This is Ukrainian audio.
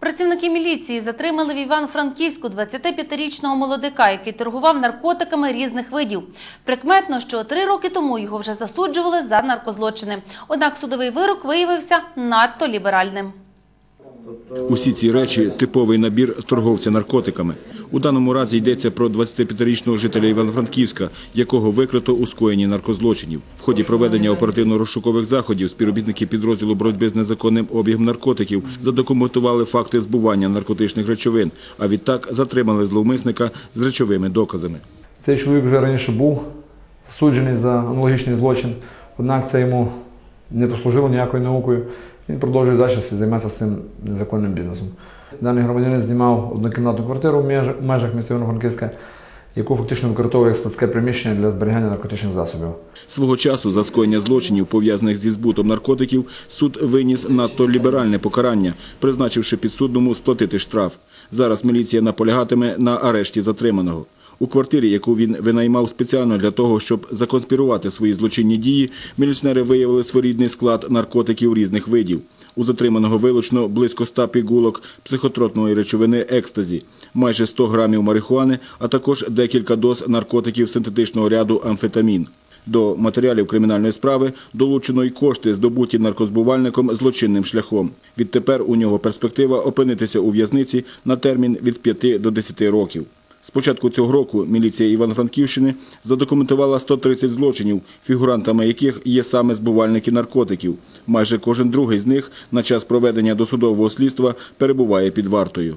Працівники міліції затримали в Іван-Франківську 25-річного молодика, який торгував наркотиками різних видів. Прикметно, що три роки тому його вже засуджували за наркозлочини. Однак судовий вирок виявився надто ліберальним. Усі ці речі – типовий набір торговця наркотиками. У даному разі йдеться про 25-річного жителя Івано-Франківська, якого викрито у скоєнні наркозлочинів. В ході проведення оперативно-розшукових заходів співробітники підрозділу боротьби з незаконним обігом наркотиків задокументували факти збування наркотичних речовин, а відтак затримали зловмисника з речовими доказами. Цей чоловік вже раніше був засуджений за аналогічний злочин, однак це йому не послужило ніякою наукою. Він продовжує далі займатися цим незаконним бізнесом. Даний громадянин знімав однокімнатну квартиру в межах міста Івано-Франківська, яку фактично використовує як складське приміщення для зберігання наркотичних засобів. Свого часу за скоєння злочинів, пов'язаних зі збутом наркотиків, суд виніс надто ліберальне покарання, призначивши підсудному сплатити штраф. Зараз міліція наполягатиме на арешті затриманого. У квартирі, яку він винаймав спеціально для того, щоб законспірувати свої злочинні дії, міліціонери виявили своєрідний склад наркотиків різних видів. У затриманого вилучно близько 100 пігулок психотропної речовини екстазі, майже 100 грамів марихуани, а також декілька доз наркотиків синтетичного ряду амфетамін. До матеріалів кримінальної справи долучено й кошти, здобуті наркозбувальником злочинним шляхом. Відтепер у нього перспектива опинитися у в'язниці на термін від 5 до 10 років. З початку цього року міліція Івано-Франківщини задокументувала 130 злочинів, фігурантами яких є саме збувальники наркотиків. Майже кожен другий з них на час проведення досудового слідства перебуває під вартою.